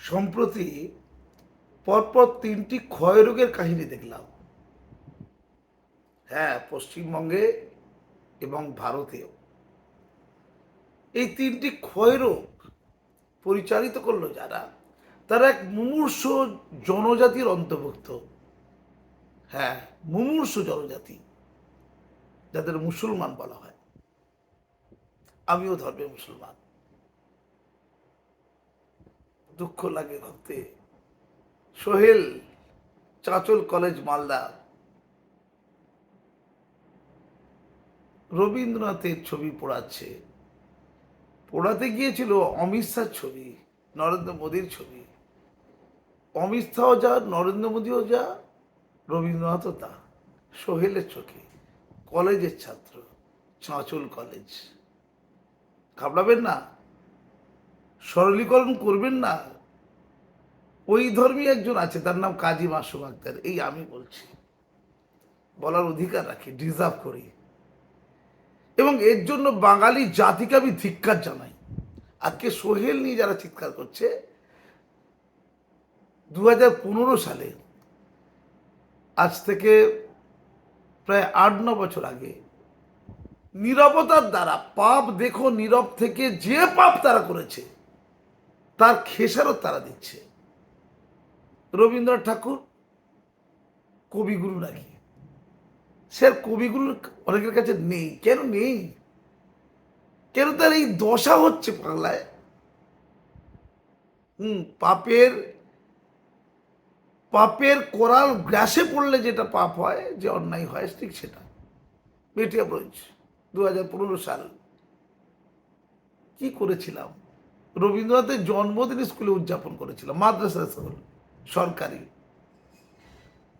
সম্প্রতি পরপর তিনটি ক্ষয়রোগের কাহিনী দেখলাম। হ্যাঁ পশ্চিমবঙ্গে এবং ভারতেও। এই তিনটি ক্ষয়রোগ পরিচালিত করল যারা, তারা এক মুমূর্ষ জনজাতির অন্তর্ভুক্ত। হ্যাঁ মুমূর্ষ জনজাতি, যাদের মুসলমান বলা হয়। আমিও ধর্মে মুসলমান। দুঃখ লাগে ভাবতে। সোহেল, চাঁচল কলেজ, মালদা। রবীন্দ্রনাথের ছবি পড়াচ্ছে। পড়াতে গিয়েছিল অমিত ছবি, নরেন্দ্র মোদীর ছবি। অমিত শাহও যা, নরেন্দ্র মোদীও যা, রবীন্দ্রনাথও তা। সোহেলের চোখে, কলেজের ছাত্র, চাঁচল কলেজ। ঘাবড়াবেন না। সরলীকরণ করবেন না। ওই ধর্মী একজন আছে, তার নাম কাজী মাসুম আক্তার। এই আমি বলছি, বলার অধিকার রাখি, ডিজার্ভ করি। এবং এর জন্য বাঙালি জাতিকে আমি ধিক্কার জানাই। আজকে সোহেল নিয়ে যারা চিৎকার করছে দু হাজার পনেরো সালে, আজ থেকে প্রায় আট ন বছর আগে, নীরবতার দ্বারা পাপ দেখো, নীরব থেকে যে পাপ তারা করেছে তার খেসারত তারা দিচ্ছে। রবীন্দ্রনাথ ঠাকুর কবিগুরু নাকি? সে আর কবিগুরু অনেকের কাছে নেই। কেন নেই? কেন তার এই দশা হচ্ছে বাংলায়? হুম, পাপের পাপের কোরাল গ্রাসে পড়লে যেটা পাপ হয়, যে অন্যায় হয়, ঠিক সেটা। মেটিয়া ব্রঞ্জ দু হাজার পনেরো সাল। কি করেছিলাম? রবীন্দ্রনাথের জন্মদিন স্কুলে উদযাপন করেছিলাম মাদ্রাসা স্কুল, সরকারি।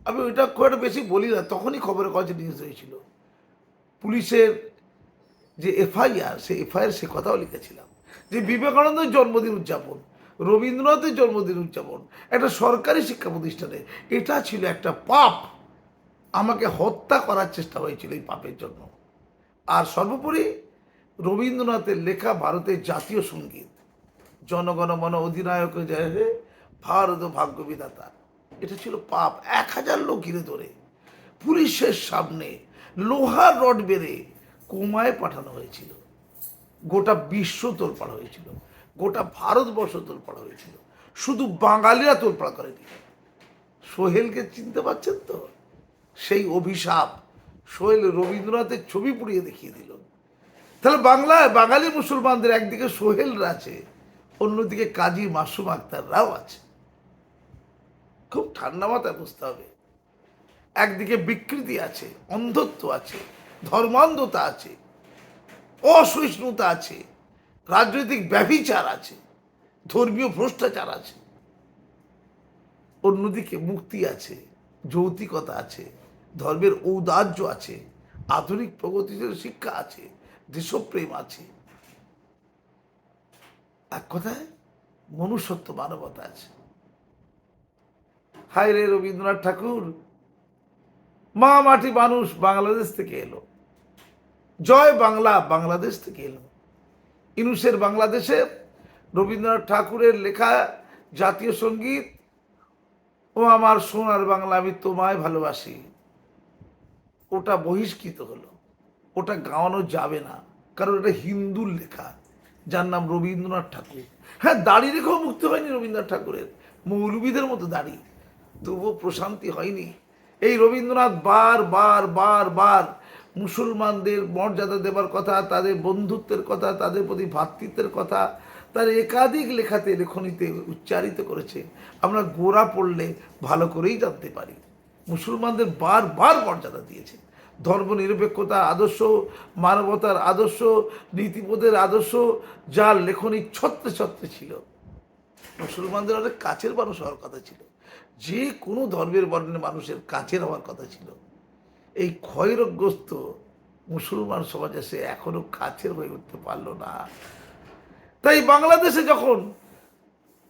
আমি ওইটা খুব একটা বেশি বলি না, তখনই খবরের কাছে নিউজ হয়েছিল। পুলিশের যে এফআইআর সে এফআইআর সে কথাও লিখেছিলাম। যে বিবেকানন্দের জন্মদিন উদযাপন, রবীন্দ্রনাথের জন্মদিন উদযাপন, একটা সরকারি শিক্ষা প্রতিষ্ঠানে, এটা ছিল একটা পাপ। আমাকে হত্যা করার চেষ্টা হয়েছিল এই পাপের জন্য। আর সর্বোপরি রবীন্দ্রনাথের লেখা ভারতের জাতীয় সংগীত। জনগণ মন অধিনায়ক জয় হে, ভারত ভাগ্য বিধাতা এটা ছিল পাপ, এক হাজার লোক ঘিরে ধরে। পুলিশের সামনে লোহার রড বেড়ে কোমায় পাঠানো হয়েছিল। গোটা বিশ্ব তোলপাড় হয়েছিল। গোটা ভারতবর্ষ তোলপাড় হয়েছিল। শুধু বাঙালিরা তোলপাড় করেনি। সোহেলকে চিনতে পারছেন তো? সেই অভিশাপ সোহেল রবীন্দ্রনাথের ছবি পুড়িয়ে দেখিয়ে দিল। তাহলে বাংলায় বাঙালি মুসলমানদের একদিকে সোহেলরা আছে অন্যদিকে কাজী মাসুম আক্তাররাও আছে। খুব ঠান্ডা মাথায় বুঝতে হবে। একদিকে বিকৃতি আছে, অন্ধত্ব আছে, ধর্মান্ধতা আছে, অসহিষ্ণুতা আছে, রাজনৈতিক ব্যভিচার আছে, ধর্মীয় ভ্রষ্টাচার আছে। অন্যদিকে মুক্তি আছে, যৌতিকতা আছে, ধর্মের ঔদার্য আছে, আধুনিক প্রগতিশীল শিক্ষা আছে, দেশপ্রেম আছে। এক কথায় মনুষ্যত্ব মানবতা আছে। হায় রে রবীন্দ্রনাথ ঠাকুর, মা মাটি মানুষ বাংলাদেশ থেকে এলো। জয় বাংলা বাংলাদেশ থেকে এলো। ইনুসের বাংলাদেশে রবীন্দ্রনাথ ঠাকুরের লেখা জাতীয় সংগীত, ও আমার সোনার বাংলা আমি তোমায় ভালোবাসি। ওটা বহিষ্কৃত হলো। ওটা গাওয়ানো যাবে না। কারণ এটা হিন্দুর লেখা। যার নাম রবীন্দ্রনাথ ঠাকুর। হ্যাঁ দাড়ি রেখেও মুক্তি হয়নি রবীন্দ্রনাথ ঠাকুরের। মৌলবীদের মতো দাড়ি। তবুও প্রশান্তি হয়নি। এই রবীন্দ্রনাথ বার বার বার বার মুসলমানদের মর্যাদা দেবার কথা, তাদের বন্ধুত্বের কথা, তাদের প্রতি ভ্রাতৃত্বের কথা, তার একাধিক লেখাতে লেখনীতে উচ্চারিত করেছে। আমরা গোড়া পড়লে ভালো করেই জানতে পারি। মুসলমানদের বার বার মর্যাদা দিয়েছে। ধর্ম নিরপেক্ষতা আদর্শ, মানবতার আদর্শ, নীতিবোধের আদর্শ, যার লেখনী ছত্রে ছত্রে ছিল। মুসলমানদের অনেক কাছের মানুষ হওয়ার কথা ছিল। যে কোনো ধর্মের বর্ণের মানুষের কাছের হওয়ার কথা ছিল। এই ক্ষয়রোগগ্রস্ত মুসলমান সমাজে সে এখনও কাছের হয়ে উঠতে পারল না। তাই বাংলাদেশে যখন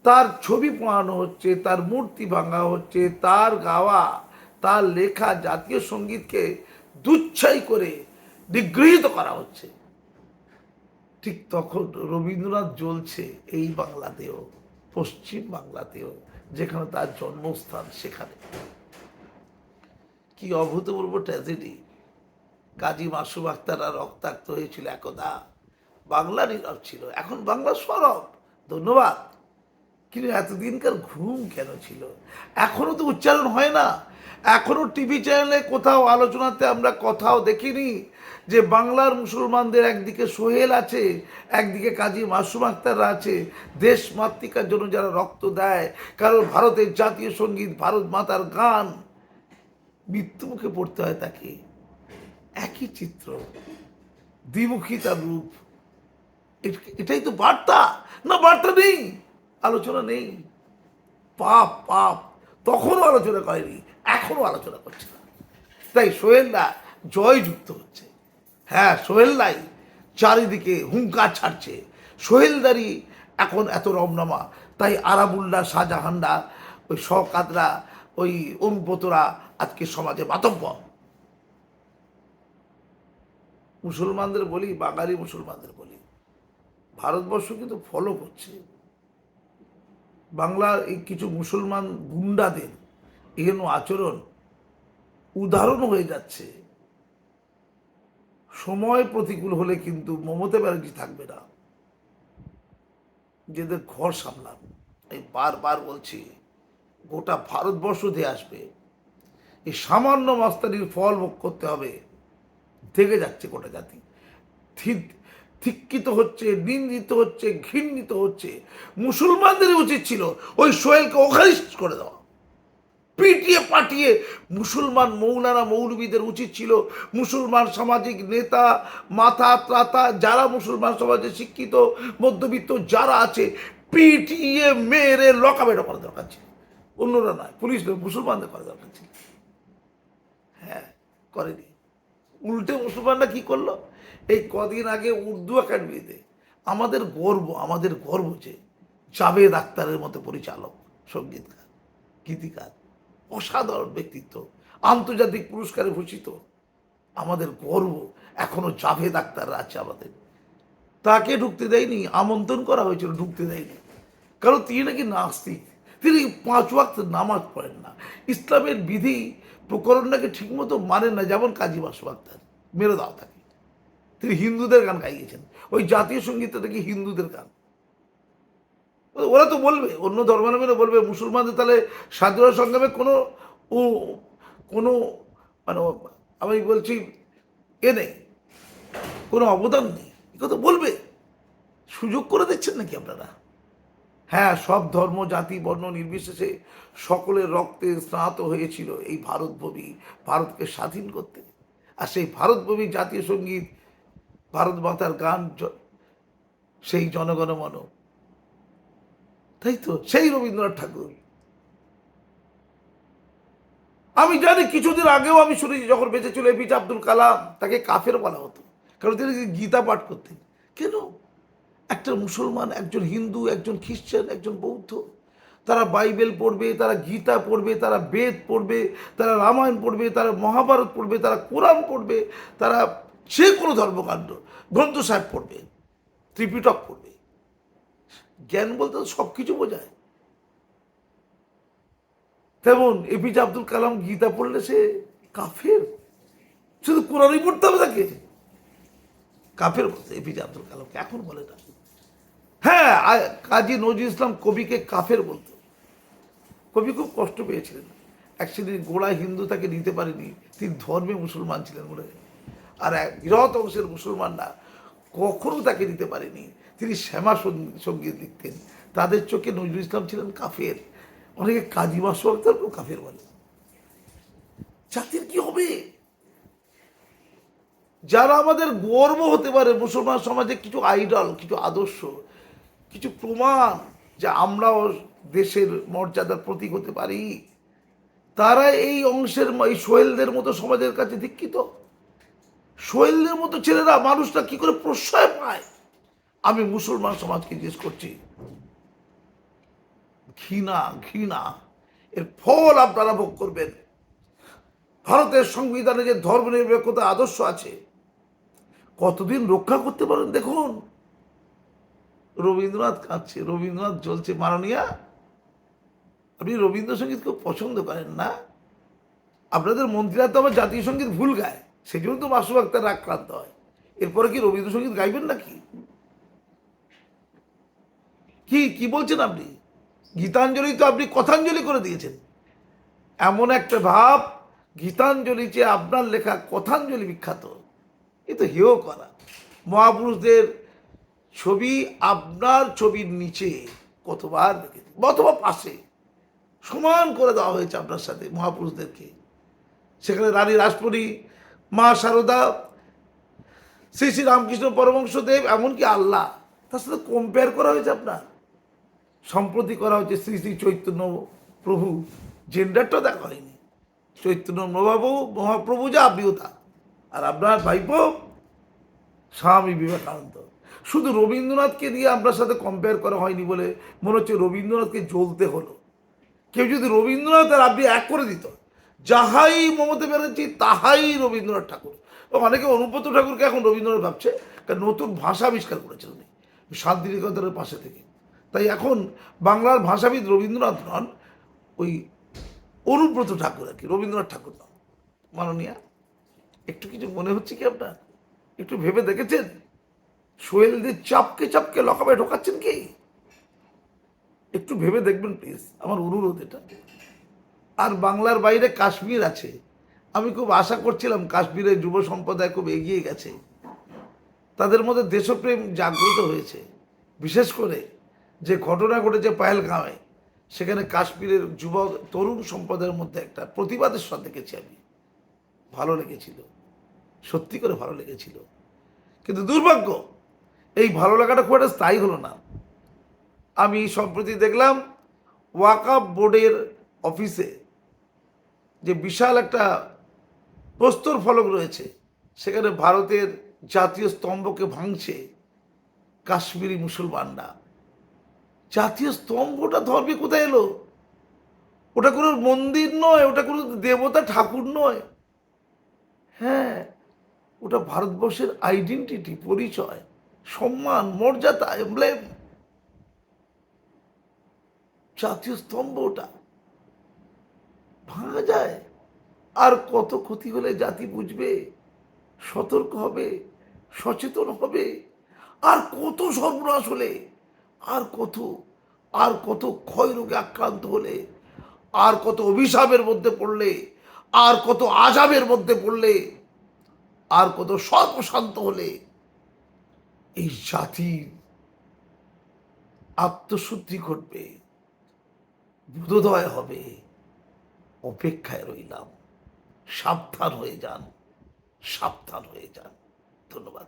তার ছবি পোড়ানো হচ্ছে, তার মূর্তি ভাঙা হচ্ছে, তার গাওয়া, তার লেখা জাতীয় সঙ্গীতকে দুচ্ছাই করে নিগৃহীত করা হচ্ছে। ঠিক তখন রবীন্দ্রনাথ জ্বলছে এই বাংলাতেও, পশ্চিম বাংলাতেও, যেখানে তার জন্মস্থান সেখানে। কি অভূতপূর্ব ট্র্যাজেডি কাজী মাসুম আক্তাররা রক্তাক্ত হয়েছিল একদা। বাংলা নীরব ছিল। এখন বাংলা সরব। ধন্যবাদ। কিন্তু এতদিনকার ঘুম কেন ছিল? এখনও তো উচ্চারণ হয় না। এখনও টিভি চ্যানেলে কোথাও আলোচনাতে আমরা কোথাও দেখিনি যে বাংলার মুসলমানদের একদিকে সোহেল আছে, একদিকে কাজী মাসুম আক্তাররা আছে। দেশ মাতৃকার জন্য যারা রক্ত দেয়, কারণ ভারতের জাতীয় সংগীত, ভারত মাতার গান মৃত্যুমুখে পড়তে হয় তাকে। একই চিত্র, দ্বিমুখী তার রূপ। এটাই তো বার্তা। না বার্তা নেই। আলোচনা নেই। পাপ পাপ। তখনও আলোচনা করেনি, এখনও আলোচনা করছে না। তাই সোহেলদা জয়যুক্ত হচ্ছে। হ্যাঁ সোহেলদাই চারিদিকে হুঙ্কার ছাড়ছে। সোহেলদারি এখন এত রমনামা। তাই আরাবুল্লাহ শাহজাহানরা, ওই শকাতরা ওই অনুপতরা আজকে সমাজে মাতব্য। মুসলমানদের বলি, বাঙালি মুসলমানদের বলি, ভারতবর্ষ কিন্তু ফলো করছে। বাংলার এই কিছু মুসলমান গুন্ডাদের এহেন আচরণ উদাহরণ হয়ে যাচ্ছে। সময় প্রতিকূল হলে কিন্তু মমতা ব্যানার্জি থাকবে না। যেদের ঘর সামলান। এই বারবার বলছি, গোটা ভারতবর্ষ দিয়ে আসবে, এই সামান্য মাস্তানির ফল ভোগ করতে হবে। থেকে যাচ্ছে গোটা জাতি। থি- ধিক্কিত হচ্ছে, নিন্দিত হচ্ছে, ঘৃণিত হচ্ছে। মুসলমানদের উচিত ছিল ওই সোহেলকে ওখারিস্ট করে দেওয়া। পিটিয়ে পাঠিয়ে মুসলমান মৌলানা মৌলবীদের উচিত ছিল মুসলমান সামাজিক নেতা মাথা ত্রাতা, যারা মুসলমান সমাজে শিক্ষিত, মধ্যবিত্ত, যারা আছে, পিটিয়ে মেরে লকাবেটা করা দরকার ছিল। অন্যরা নয়, পুলিশ মুসলমানদের করা দরকার ছিল। হ্যাঁ করেনি। উল্টে মুসলমানরা কি করল? এই কদিন আগে উর্দু একাডেমিতে আমাদের গর্ব আমাদের গর্ব যে জাভেদ আক্তারের মতো পরিচালক, সঙ্গীতকার, গীতিকার, অসাধারণ ব্যক্তিত্ব, আন্তর্জাতিক পুরস্কারে ভূষিত আমাদের গর্ব এখনও জাভেদ আক্তার আছে আমাদের। তাকে ঢুকতে দেয়নি, আমন্ত্রণ করা হয়েছিল, ঢুকতে দেয়নি। কারণ তিনি নাকি নাস্তিক। তিনি পাঁচ ওয়াক্ত নামাজ পড়েন না। ইসলামের বিধি প্রকরণটাকে ঠিকমতো মানেন না, যেমন কাজী বাসু আক্তার, মেরে দাও তাকে। তিনি হিন্দুদের গান গাইয়েছেন। ওই জাতীয় সঙ্গীতটা নাকি হিন্দুদের গান। ওরা তো বলবে, অন্য ধর্মাবলম্বীরা বলবে, মুসলমানদের তাহলে স্বাধীনতা সংগ্রামে কোনো ও, কোনো মানে আমি বলছি এ নেই, কোনো অবদান নেই। এ কথা বলবে? সুযোগ করে দিচ্ছেন নাকি আপনারা? হ্যাঁ সব ধর্ম, জাতি, বর্ণ নির্বিশেষে সকলের রক্তে স্নাত হয়েছিল এই ভারতভূমি, ভারতকে স্বাধীন করতে। আর সেই ভারতভূমি জাতীয় সংগীত, ভারত মাতার গান সেই জনগণমন তাই তো, সেই রবীন্দ্রনাথ ঠাকুর। আমি জানি কিছুদিন আগেও আমি শুনেছি, যখন বেঁচে ছিল এপিজে আব্দুল কালাম, তাকে কাফের বলা হতো। কারণ তিনি গীতা পাঠ করতেন। কেন? একটা মুসলমান, একজন হিন্দু, একজন খ্রিস্টান, একজন বৌদ্ধ, তারা বাইবেল পড়বে, তারা গীতা পড়বে, তারা বেদ পড়বে, তারা রামায়ণ পড়বে, তারা মহাভারত পড়বে, তারা কোরআন পড়বে, তারা যে কোনো ধর্মকাণ্ড, গ্রন্থ সাহেব পড়বে, ত্রিপিটক পড়বে। জ্ঞান বলতে সব কিছু বোঝায়। তেমন এপিজে আব্দুল কালাম গীতা পড়লে সে কাফের। শুধু কোরআনই পড়তে হবে তাকে। কাফের বলতে এপিজে আব্দুল কালামকে এখন বলে না। হ্যাঁ কাজী নজরুল ইসলাম কবিকে কাফের বলতো। কবি খুব কষ্ট পেয়েছিলেন। শ্রেণির গোড়া হিন্দু তাকে নিতে পারেনি। তিনি ধর্মে মুসলমান ছিলেন বলে। আর এক বৃহৎ অংশের মুসলমানরা কখনো তাকে নিতে পারেনি। তিনি শ্যামা সঙ্গী- সংগীত লিখতেন। তাদের চোখে নজরুল ইসলাম ছিলেন কাফের। অনেকে কাজী মাসু কাফের বলে। জাতির কি হবে? যারা আমাদের গর্ব হতে পারে মুসলমান সমাজে কিছু আইডল কিছু আদর্শ কিছু প্রমাণ যে আমরাও দেশের মর্যাদার প্রতীক হতে পারি। তারা এই অংশের এই সোহেলদের মতো সমাজের কাছে দীক্ষিত। সোহেলদের মতো ছেলেরা মানুষরা কি করে প্রশ্রয় পায়? আমি মুসলমান সমাজকে জিজ্ঞেস করছি। ঘৃণা ঘৃণা, এর ফল আপনারা ভোগ করবেন। ভারতের সংবিধানে যে ধর্মনিরপেক্ষতা আদর্শ আছে, কতদিন রক্ষা করতে পারেন দেখুন। রবীন্দ্রনাথ কাঁদছে, রবীন্দ্রনাথ জ্বলছে। মাননীয়া, আপনি রবীন্দ্রসঙ্গীত খুব পছন্দ করেন না? আপনাদের মন্ত্রীরা তো আবার জাতীয় সংগীত ভুল গায় সেই জন্য তো মাসু আক্তার আক্রান্ত হয়। এরপরে কি রবীন্দ্রসঙ্গীত গাইবেন নাকি? কি কি বলছেন আপনি? গীতাঞ্জলি তো আপনি কথাঞ্জলি করে দিয়েছেন। এমন একটা ভাব, গীতাঞ্জলি যে আপনার লেখা কথাঞ্জলি বিখ্যাত, এ তো হেয় করা। মহাপুরুষদের ছবি আপনার ছবির নিচে কতবার দেখেছি। অথবা পাশে। সমান করে দেওয়া হয়েছে আপনার সাথে মহাপুরুষদেরকে। সেখানে রানী রাসমণি মা শারদা শ্রী শ্রী রামকৃষ্ণ পরমংশদেব এমনকি আল্লাহ, তার সাথে কম্পেয়ার করা হয়েছে আপনার। সম্প্রতি করা হয়েছে শ্রী শ্রী চৈতন্য প্রভু। জেন্ডারটা দেখা হয়নি। চৈতন্য মহাপ্রভু মহাপ্রভু যা, আপনিও তা। আর আপনার ভাইপো, স্বামী বিবেকানন্দ। শুধু রবীন্দ্রনাথকে দিয়ে আপনার সাথে কম্পেয়ার করা হয়নি বলে মনে হচ্ছে রবীন্দ্রনাথকে জ্বলতে হলো। কেউ যদি রবীন্দ্রনাথ আর আপনি এক করে দিত, যাহাই মমতা ব্যানার্জি, তাহাই রবীন্দ্রনাথ ঠাকুর। অনেকে অনুপত ঠাকুরকে এখন রবীন্দ্রনাথ ভাবছে, কারণ নতুন ভাষা আবিষ্কার করেছেন উনি, শান্তিনিকেতনের পাশে থেকে। তাই এখন বাংলার ভাষাবিদ রবীন্দ্রনাথ নন, ওই অনুব্রত ঠাকুর আর কি, রবীন্দ্রনাথ ঠাকুর নন। মাননীয়া, একটু কিছু মনে হচ্ছে কি আপনার? একটু ভেবে দেখেছেন? সোহেলদের চাপকে চাপকে লকাবে ঢোকাচ্ছেন কি? একটু ভেবে দেখবেন প্লিজ, আমার অনুরোধ এটা। আর বাংলার বাইরে কাশ্মীর আছে। আমি খুব আশা করছিলাম কাশ্মীরের যুব সম্প্রদায় খুব এগিয়ে গেছে। তাদের মধ্যে দেশপ্রেম জাগ্রত হয়েছে। বিশেষ করে যে ঘটনা ঘটেছে পায়েলগাঁওয়ে, সেখানে কাশ্মীরের যুবক তরুণ সম্প্রদায়ের মধ্যে একটা প্রতিবাদের স্বর দেখেছি আমি। ভালো লেগেছিল। সত্যি করে ভালো লেগেছিল। কিন্তু দুর্ভাগ্য এই ভালো লাগাটা খুব একটা স্থায়ী হলো না। আমি সম্প্রতি দেখলাম ওয়াকাপ বোর্ডের অফিসে যে বিশাল একটা প্রস্তর ফলক রয়েছে, সেখানে ভারতের জাতীয় স্তম্ভকে ভাঙছে কাশ্মীরি মুসলমানরা। জাতীয় স্তম্ভটা ধর্মে কোথায় এলো? ওটা কোনো মন্দির নয়, ওটা কোনো দেবতা, ঠাকুর নয়। হ্যাঁ ওটা ভারতবর্ষের আইডেন্টিটি পরিচয়। সম্মান, মর্যাদা এমব্লেম জাতীয় স্তম্ভ ওটা। ভাঙা যায়। আর কত ক্ষতি হলে জাতি বুঝবে, সতর্ক হবে, সচেতন হবে। আর কত সর্বনাশ হলে, আর কত আর কত ক্ষয় রোগে আক্রান্ত হলে, আর কত অভিশাপের মধ্যে পড়লে, আর কত আজাবের মধ্যে পড়লে, আর কত সর্বশান্ত হলে এই জাতির আত্মশুদ্ধি ঘটবে, বোধোদয় হবে, অপেক্ষায় রইলাম। সাবধান হয়ে যান, সাবধান হয়ে যান। ধন্যবাদ।